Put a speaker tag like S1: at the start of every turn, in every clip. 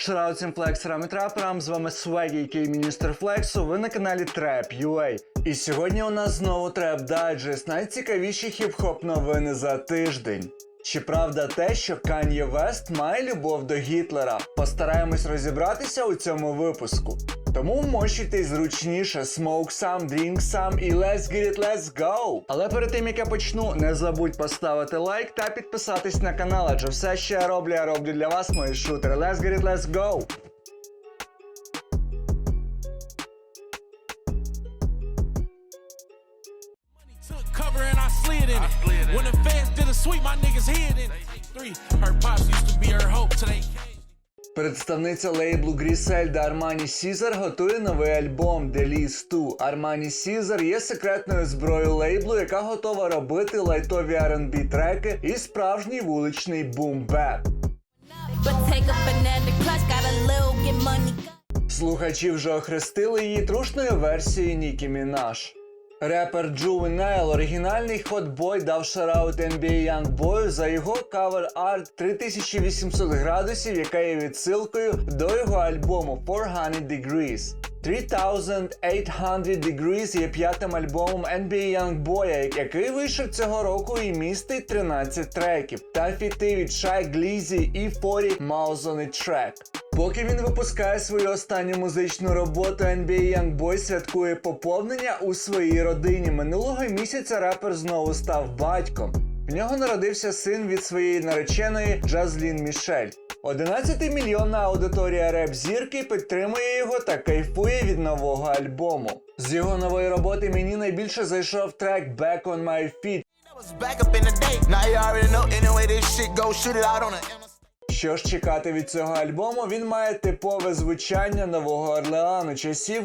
S1: Шраут всім флексерам і траперам, з вами Свегі, який міністр флексу, ви на каналі Trap.ua. І сьогодні у нас знову Trap Digest, найцікавіші хіп-хоп новини за тиждень. Чи правда те, що Кан'є Вест має любов до Гітлера? Постараємось розібратися у цьому випуску. Тому вмощуйтесь зручніше, smoke some, drink some і let's get it, let's go! Але перед тим як я почну, не забудь поставити лайк та підписатись на канал, адже все, що я роблю, я роблю для вас, мої шутери. Let's get it, let's go!
S2: Sweep, my niggas hid in. Three, her pops used to be her hope today.
S1: Представниця лейблу Грісельда Армані Сізар готує новий альбом Деліс 2. Армані Сізар є секретною зброєю лейблу, яка готова робити лайтові R&B треки і справжній вуличний бум-беп. Слухачі вже охрестили її трушною версією Нікі Мінаш. Репер Juvenile, оригінальний хотбой дав шараут NBA Youngboy за його кавер арт 3800 градусів, яка є відсилкою до його альбому 400 Degrees. 3800 Degrees є п'ятим альбомом NBA Youngboy, який вийшов цього року і містить 13 треків, та фіти від Shy Glizzy і 40 Mouse on a Track. Поки він випускає свою останню музичну роботу, NBA Youngboy святкує поповнення у своїй родині. Минулого місяця репер знову став батьком. В нього народився син від своєї нареченої Джазлін Мішель. 11-мільйонна аудиторія реп-зірки підтримує його та кайфує від нового альбому. З його нової роботи мені найбільше зайшов трек Back on My Feet, Що ж чекати від цього альбому, він має типове звучання нового Орлеану часів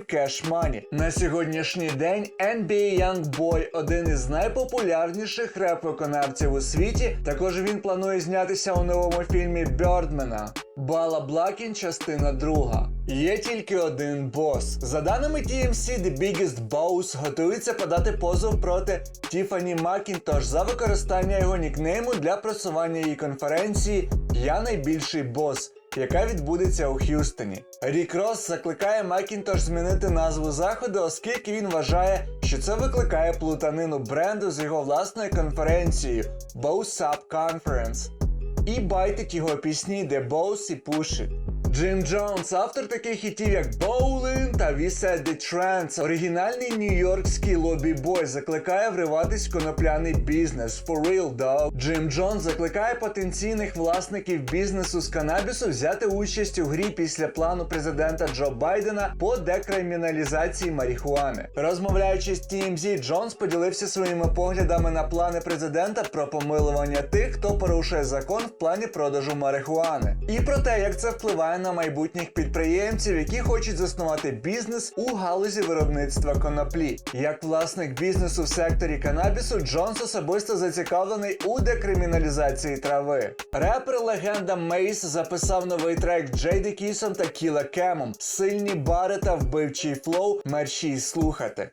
S1: Money. На сьогоднішній день NBA Youngboy – один із найпопулярніших реп-виконавців у світі. Також він планує знятися у новому фільмі Бьордмена. Бала Блакін, частина друга. Є тільки один бос. За даними TMC, The Biggest Boss готується подати позов проти Тіфані Макінтош за використання його нікнейму для просування її конференції Я найбільший бос. Яка відбудеться у Х'юстоні. Рік Росс закликає Макінтош змінити назву заходу, оскільки він вважає, що це викликає плутанину бренду з його власною конференцією Boss Up Conference і байтить його пісні The Boss і Push. Джим Джонс, автор таких хітів як Bowling та We Said The оригінальний нью-йоркський лобі-бой закликає вриватись в конопляний бізнес. For real, dog. Джим Джонс закликає потенційних власників бізнесу з канабісу взяти участь у грі після плану президента Джо Байдена по декриміналізації марихуани. Розмовляючи з TMZ, Джонс поділився своїми поглядами на плани президента про помилування тих, хто порушує закон в плані продажу марихуани, і про те, як це впливає на майбутніх підприємців, які хочуть заснувати бізнес у галузі виробництва коноплі. Як власник бізнесу в секторі канабісу, Джонс особисто зацікавлений у декриміналізації трави. Репер легенда Мейс записав новий трек Джейді Кісом та Кіла Кемом. Сильні бари та вбивчий флоу. Мерші слухати.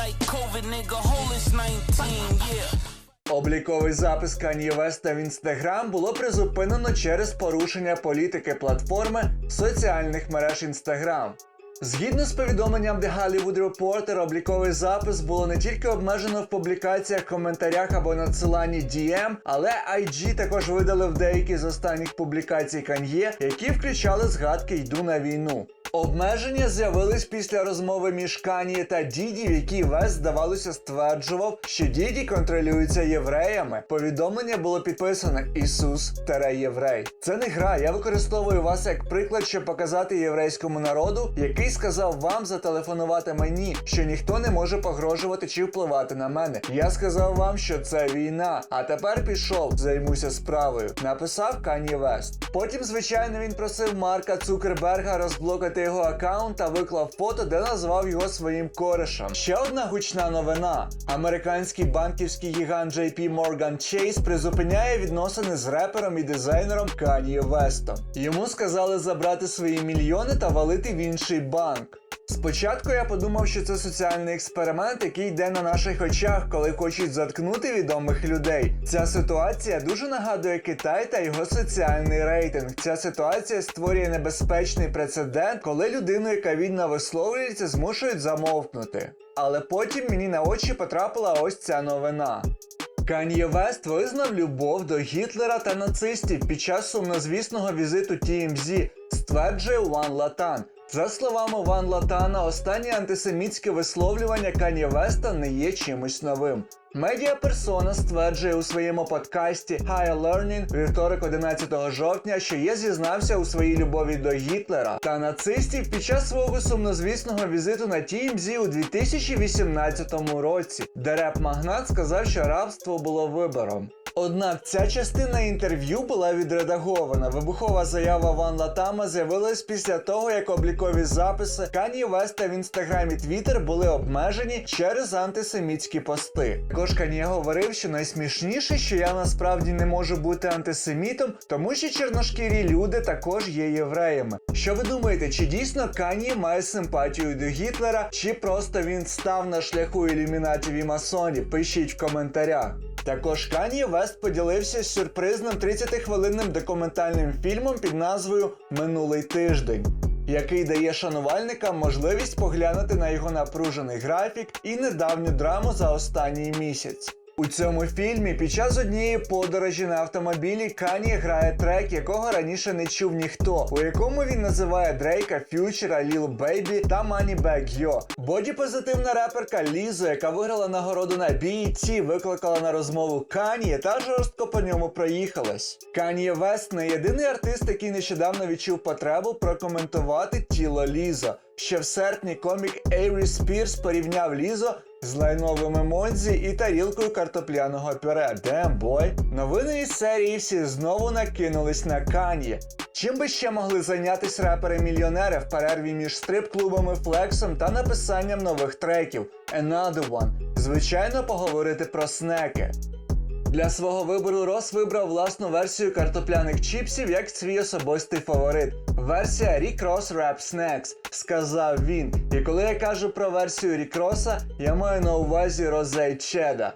S2: Like COVID, nigga, hold us 19, yeah.
S1: Обліковий запис Кан'є Веста в інстаграм було призупинено через порушення політики платформи соціальних мереж Інстаграм. Згідно з повідомленням The Hollywood Reporter, обліковий запис було не тільки обмежено в публікаціях, коментарях або надсиланні DM, але IG також видалив деякі з останніх публікацій Кан'є, які включали згадки Йду на війну. Обмеження з'явились після розмови між Каніє та Діді, в якій Вест, здавалося, стверджував, що Діді контролюється євреями. Повідомлення було підписано Ісус тере єврей. Це не гра. Я використовую вас як приклад, щоб показати єврейському народу, який сказав вам зателефонувати мені, що ніхто не може погрожувати чи впливати на мене. Я сказав вам, що це війна. А тепер пішов, займуся справою. Написав Кані Вест. Потім, звичайно, він просив Марка Цукерберга розблокати його аккаунт та виклав фото, де назвав його своїм корешем. Ще одна гучна новина: американський банківський гігант JP Morgan Chase призупиняє відносини з репером і дизайнером Kanye Вестом. Йому сказали забрати свої мільйони та валити в інший банк. Спочатку я подумав, що це соціальний експеримент, який йде на наших очах, коли хочуть заткнути відомих людей. Ця ситуація дуже нагадує Китай та його соціальний рейтинг. Ця ситуація створює небезпечний прецедент, коли людину, яка вільно висловлюється, змушують замовкнути. Але потім мені на очі потрапила ось ця новина. Кан'є Вест визнав любов до Гітлера та нацистів під час сумнозвісного візиту TMZ, стверджує Ван Латан. За словами Ван Латана, останнє антисемітське висловлювання Кан'є Веста не є чимось новим. Медіаперсона стверджує у своєму подкасті Higher Learning вівторок 11 жовтня, що є зізнався у своїй любові до Гітлера та нацистів під час свого сумнозвісного візиту на TMZ у 2018 році, де реп-магнат сказав, що рабство було вибором. Однак ця частина інтерв'ю була відредагована. Вибухова заява Ван Латама з'явилась після того, як облікові записи Кані Веста в інстаграмі Твіттер були обмежені через антисемітські пости. Також Кан'є говорив, що найсмішніше, що я насправді не можу бути антисемітом, тому що чорношкірі люди також є євреями. Що ви думаєте, чи дійсно Кані має симпатію до Гітлера, чи просто він став на шляху ілюмінатів і масонів? Пишіть в коментарях. Також Кані Вест поділився сюрпризним 30-хвилинним документальним фільмом під назвою Минулий тиждень, який дає шанувальникам можливість поглянути на його напружений графік і недавню драму за останній місяць. У цьому фільмі під час однієї подорожі на автомобілі Кані грає трек, якого раніше не чув ніхто, у якому він називає Дрейка, Ф'ючера, Ліл Бейбі та Moneybag Yo. Боді-позитивна реперка Лізо, яка виграла нагороду на BET, викликала на розмову Кані та жорстко по ньому проїхалась. Кані Вест не єдиний артист, який нещодавно відчув потребу прокоментувати тіло Лізо. Ще в серпні комік Ейрі Спірс порівняв Лізо з лайновим емодзі і тарілкою картопляного пюре. Дембой. Новини із серії всі знову накинулись на кані. Чим би ще могли зайнятися репери-мільйонери в перерві між стрип-клубами флексом та написанням нових треків? Another one. Звичайно, поговорити про снеки. Для свого вибору Рос вибрав власну версію картопляних чіпсів як свій особистий фаворит. Версія Rick Ross Rap Snacks, сказав він. І коли я кажу про версію Ross'a, я маю на увазі Розей Чеда.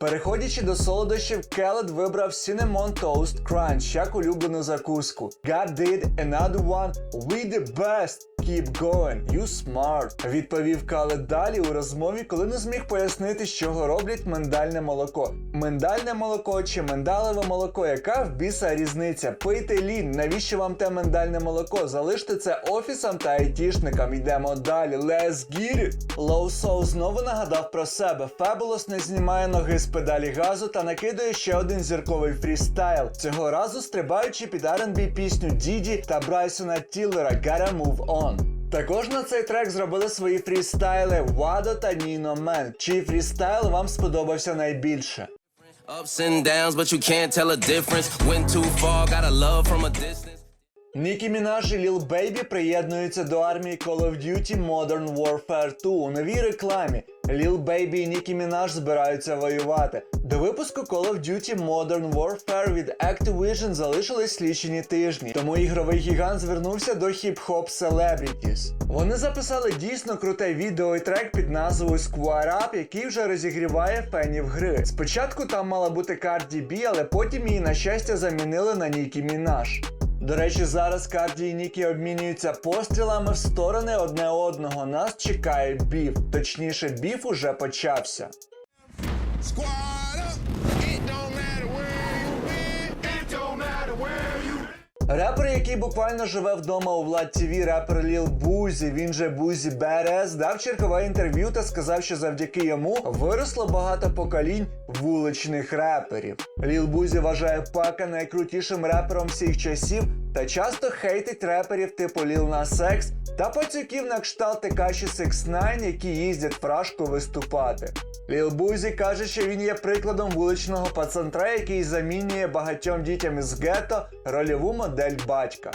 S1: Переходячи до солодощів, Келед вибрав Cinnamon Toast Crunch як улюблену закуску. God did another one, we the best. Keep going, you smart, відповів Калед далі у розмові, коли не зміг пояснити, з чого роблять миндальне молоко. Миндальне молоко чи миндалеве молоко, яка в біса різниця? Пийте лін, навіщо вам те миндальне молоко? Залиште це офісам та айтішникам. Йдемо далі. Let's get it! Low Soul знову нагадав про себе. Fabulous не знімає ноги з педалі газу та накидує ще один зірковий фрістайл. Цього разу стрибаючи під R&B пісню Діді та Брайсона Тіллера Gotta Move On. Також на цей трек зробили свої фрістайли Вадо та Ніно Мен. Чий фрістайл вам сподобався найбільше?
S3: Ups and downs, but you can't tell a difference. Went too far, got a love from a distance.
S1: Нікі Мінаж і Ліл Бейбі приєднуються до армії Call of Duty Modern Warfare 2 у новій рекламі. Ліл Бейбі і Нікі Мінаж збираються воювати. До випуску Call of Duty Modern Warfare від Activision залишились лічені тижні, тому ігровий гігант звернувся до хіп-хоп Celebrities. Вони записали дійсно круте відео і трек під назвою Square Up, який вже розігріває фенів гри. Спочатку там мала бути Cardi B, але потім її на щастя замінили на Нікі Мінаж. До речі, зараз Карді і Нікі обмінюються пострілами в сторони одне одного. Нас чекає біф. Точніше, біф уже почався.
S4: Squad
S1: Репер, який буквально живе вдома у Влад ТВ, репер Ліл Бузі, він же Бузі БРС, дав чергове інтерв'ю та сказав, що завдяки йому виросло багато поколінь вуличних реперів. Ліл Бузі вважає Пака найкрутішим репером всіх часів та часто хейтить реперів типу Ліл Секс. Та пацюків на кшталт Текаші 69, які їздять фрашку виступати. Ліл Бузі каже, що він є прикладом вуличного пацантра, який замінює багатьом дітям із гетто рольову модель батька.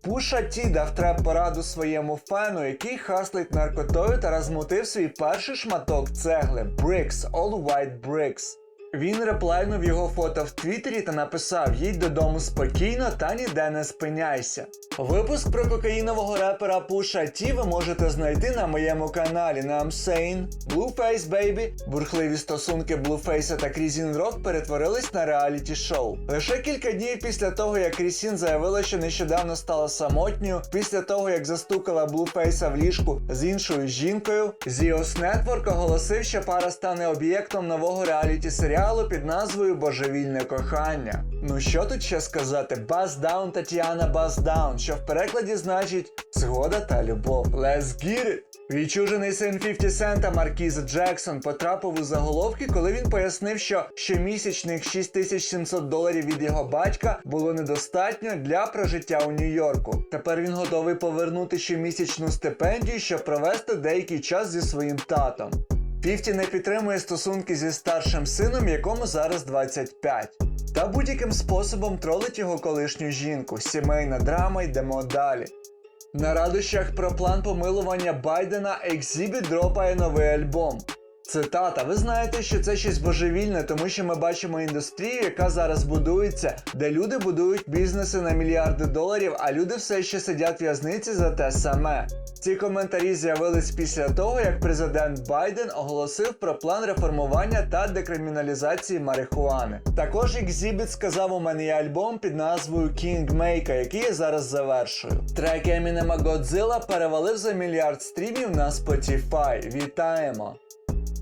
S1: Пуша Ті дав треп пораду своєму фену, який хаслить наркотою та розмутив свій перший шматок цегли Bricks, All White Bricks. Він реплайнув його фото в Твіттері та написав: їдь додому спокійно та ніде не спиняйся. Випуск про кокаїнового репера Пуша Ті ви можете знайти на моєму каналі на Amsane. Blueface Baby. Бурхливі стосунки Блуфейса та Крізін Рок перетворились на реаліті шоу. Лише кілька днів після того, як Крісін заявила, що нещодавно стала самотньою, після того як застукала Блуфейса в ліжку з іншою жінкою, Zios Network оголосив, що пара стане об'єктом нового реаліті серіалу під назвою Божевільне кохання. Ну що тут ще сказати? Down Тетяна Down, що в перекладі значить згода та любов. Let's get it! Відчужений син 50 Сента Маркіз Джексон потрапив у заголовки, коли він пояснив, що щомісячних 6700 доларів від його батька було недостатньо для прожиття у Нью-Йорку. Тепер він готовий повернути щомісячну стипендію, щоб провести деякий час зі своїм татом. 50 не підтримує стосунки зі старшим сином, якому зараз 25. Та будь-яким способом тролить його колишню жінку. Сімейна драма йдемо далі. На радощах про план помилування Байдена Екзібі дропає новий альбом. Цитата, ви знаєте, що це щось божевільне, тому що ми бачимо індустрію, яка зараз будується, де люди будують бізнеси на мільярди доларів, а люди все ще сидять в в'язниці за те саме. Ці коментарі з'явились після того, як президент Байден оголосив про план реформування та декриміналізації марихуани. Також Exhibit сказав, у мене є альбом під назвою Kingmaker, який я зараз завершую. Трек Емінема Godzilla перевалив за мільярд стрімів на Spotify. Вітаємо!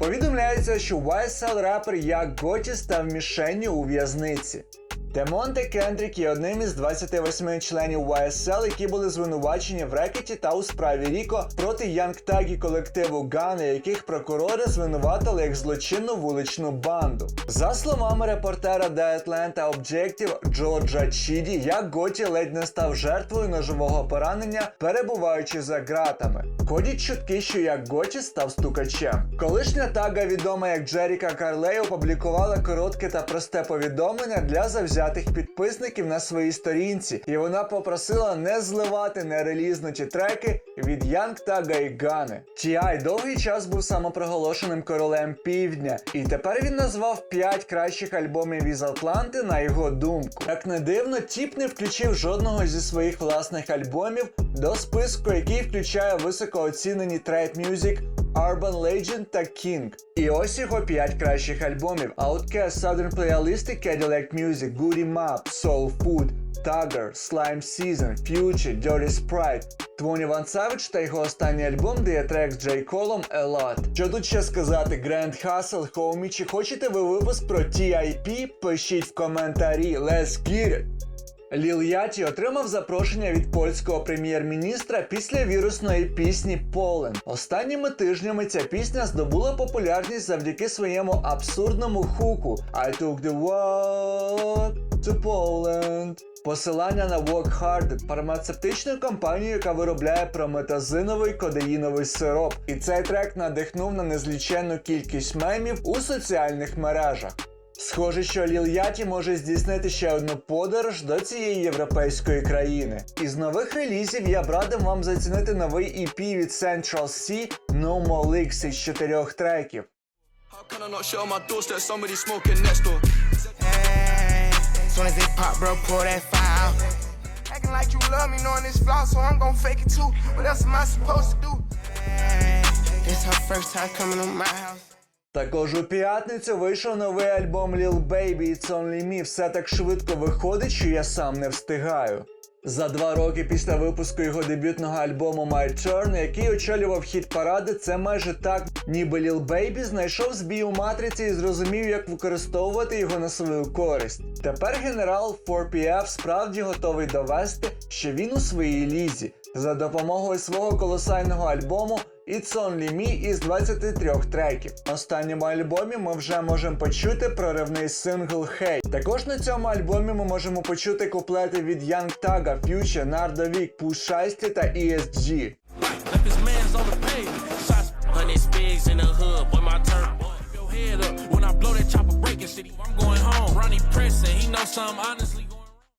S1: Повідомляється, що YSL репер Як Готі став мішенню у в'язниці. Демонте Кендрік є одним із 28 членів YSL, які були звинувачені в рекеті та у справі Ріко проти Янг Тагі колективу Гани, яких прокурори звинуватили як злочинну вуличну банду. За словами репортера The Atlanta Objective Джорджа Чіді, як Готі ледь не став жертвою ножового поранення, перебуваючи за ґратами. Ходять чутки, що як Готі став стукачем. Колишня тага, відома як Джеріка Карлей, опублікувала коротке та просте повідомлення для завзятих підписників на своїй сторінці, і вона попросила не зливати нерелізнуті треки від Янг Тага і Гани. T.I. довгий час був самопроголошеним королем півдня, і тепер він назвав 5 кращих альбомів із Атланти на його думку. Як не дивно, Тіп не включив жодного зі своїх власних альбомів до списку, який включає високооцінені трейд мюзик Urban Legend та King. І ось його 5 кращих альбомів: Outkast, Southern Playalistic, Cadillac Music, Goody Map, Soul Food, Tugger, Slime Season, Future, Dirty Sprite, 21 Savage та його останній альбом, де є трек з Джей Колом Lot. Що тут ще сказати? Grand Hustle, Homie, чи хочете ви випуск про TIP? Пишіть в коментарі. Let's get it! Ліл Яті отримав запрошення від польського прем'єр-міністра після вірусної пісні Полен. Останніми тижнями ця пісня здобула популярність завдяки своєму абсурдному хуку I took the walk to Poland. Посилання на Walk Hard фармацевтичну компанію, яка виробляє прометазиновий кодеїновий сироп. І цей трек надихнув на незліченну кількість мемів у соціальних мережах. Схоже, що Ліл Яті може здійснити ще одну подорож до цієї європейської країни. Із нових релізів я б радив вам зацінити новий EP від Central C No More Leaks із чотирьох треків.
S5: This her first time coming to my house.
S1: Також у п'ятницю вийшов новий альбом Lil Baby It's Only Me. Все так швидко виходить, що я сам не встигаю. За два роки після випуску його дебютного альбому My Turn, який очолював хіт паради, це майже так, ніби Lil Baby знайшов збій у матриці і зрозумів, як використовувати його на свою користь. Тепер генерал 4PF справді готовий довести, що він у своїй лізі за допомогою свого колосального альбому It's Only Me із 23 треків. Останньому альбомі ми вже можемо почути проривний сингл Hey. Також на цьому альбомі ми можемо почути куплети від Young Thugger, Future, Push Shiesty та E ESG.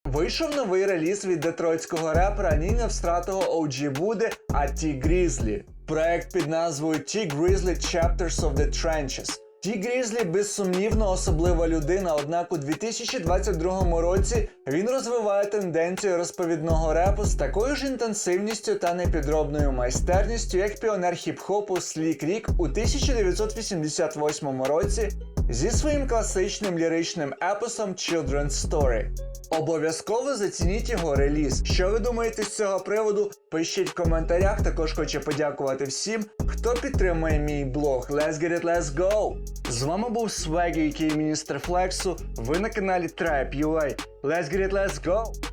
S1: Вийшов новий реліз від детройтського репера ні невстратого OG буде, а Ті Грізлі. Проект під назвою Ті Grizzly Chapters of the Trenches. Ті Грізлі безсумнівно особлива людина, однак у 2022 році він розвиває тенденцію розповідного репу з такою ж інтенсивністю та непідробною майстерністю, як піонер хіп-хопу Слік Рік у 1988 році зі своїм класичним ліричним епосом Children's Story. Обов'язково зацініть його реліз. Що ви думаєте з цього приводу? Пишіть в коментарях. Також хочу подякувати всім, хто підтримує мій блог. Let's get it, let's go! З вами був Свегі, який міністр Флексу. Ви на каналі Tribe UA. Let's get it, let's go!